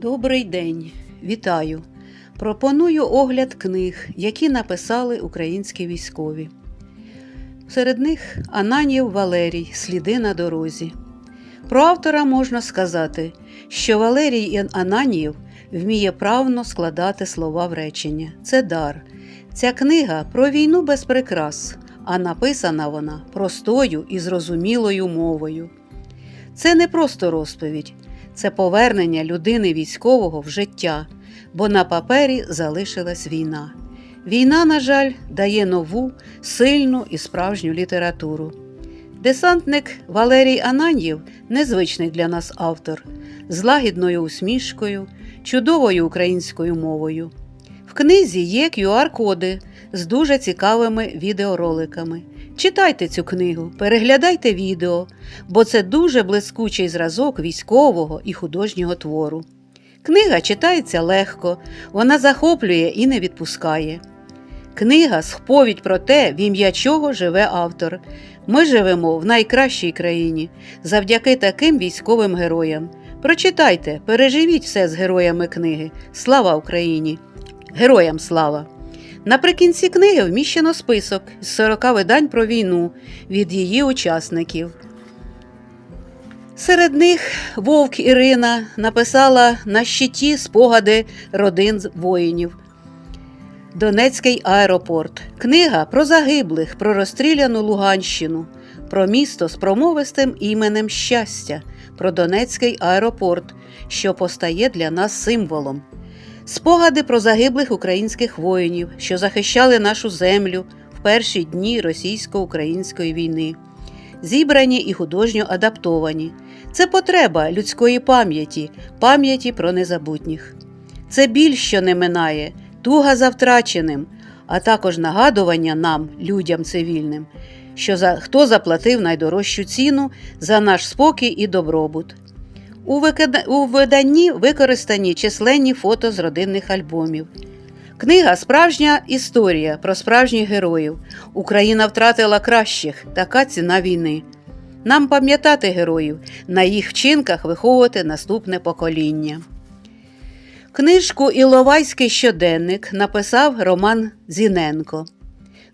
Добрий день, вітаю! Пропоную огляд книг, які написали українські військові. Серед них Ананів Валерій Сліди на дорозі. Про автора можна сказати, що Валерій Ананів вміє правно складати слова в речення. Це дар. Ця книга про війну без прикрас, а написана вона простою і зрозумілою мовою. Це не просто розповідь, це повернення людини військового в життя, бо на папері залишилась війна. Війна, на жаль, дає нову, сильну і справжню літературу. Десантник Валерій Ананьєв незвичний для нас автор, з лагідною усмішкою, чудовою українською мовою. В книзі є QR-коди з дуже цікавими відеороликами. Читайте цю книгу, переглядайте відео, бо це дуже блискучий зразок військового і художнього твору. Книга читається легко, вона захоплює і не відпускає. Книга сповідь про те, в ім'я чого живе автор. Ми живемо в найкращій країні завдяки таким військовим героям. Прочитайте, переживіть все з героями книги. Слава Україні! Героям слава! Наприкінці книги вміщено список з 40 видань про війну від її учасників. Серед них Вовк Ірина написала на щиті спогади родин воїнів. Донецький аеропорт. Книга про загиблих, про розстріляну Луганщину, про місто з промовистим іменем щастя, про Донецький аеропорт, що постає для нас символом. Спогади про загиблих українських воїнів, що захищали нашу землю в перші дні російсько-української війни, зібрані і художньо адаптовані. Це потреба людської пам'яті, пам'яті про незабутніх. Це біль, що не минає, туга за втраченим, а також нагадування нам, людям цивільним, що за, хто заплатив найдорожчу ціну за наш спокій і добробут. У, виданні використані численні фото з родинних альбомів. Книга справжня історія про справжніх героїв. Україна втратила кращих, така ціна війни. Нам пам'ятати героїв, на їх вчинках виховувати наступне покоління. Книжку Іловайський щоденник написав Роман Зіненко,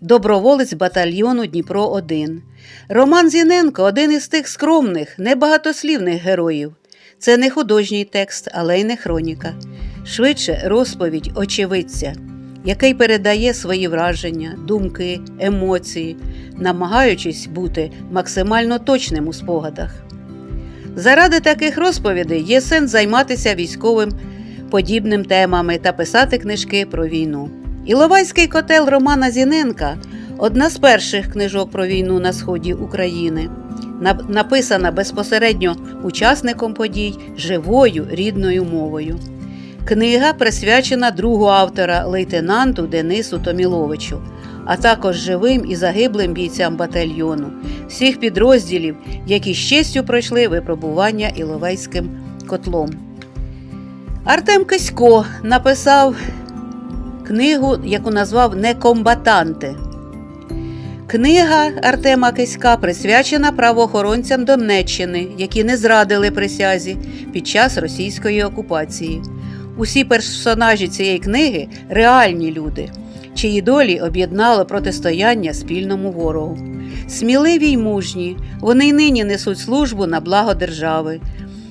доброволець батальйону Дніпро 1 Роман Зіненко один із тих скромних, небагатослівних героїв. Це не художній текст, але й не хроніка. Швидше розповідь очевидця, який передає свої враження, думки, емоції, намагаючись бути максимально точним у спогадах. Заради таких розповідей є сенс займатися військовим подібним темами та писати книжки про війну. Іловайський котел Романа Зіненка одна з перших книжок про війну на сході України, написана безпосередньо учасником подій живою рідною мовою. Книга присвячена другу автора лейтенанту Денису Томіловичу, а також живим і загиблим бійцям батальйону, всіх підрозділів, які з честю пройшли випробування Іловайським котлом. Артем Кисько написав книгу, яку назвав Некомбатанти. Книга Артема Киська присвячена правоохоронцям Донеччини, які не зрадили присязі під час російської окупації. Усі персонажі цієї книги реальні люди, чиї долі об'єднало протистояння спільному ворогу. Сміливі й мужні, вони й нині несуть службу на благо держави,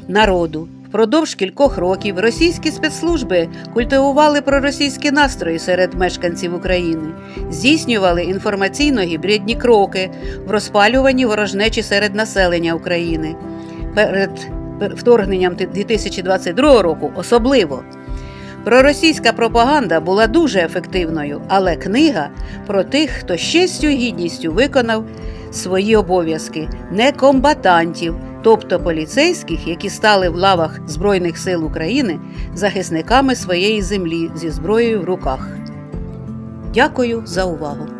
народу. Впродовж кількох років російські спецслужби культивували проросійські настрої серед мешканців України, здійснювали інформаційно-гібридні кроки в розпалюванні ворожнечі серед населення України. Перед вторгненням 2022 року особливо. Проросійська пропаганда була дуже ефективною, але книга про тих, хто з честю гідністю виконав свої обов'язки, не комбатантів, тобто поліцейських, які стали в лавах Збройних сил України захисниками своєї землі зі зброєю в руках. Дякую за увагу!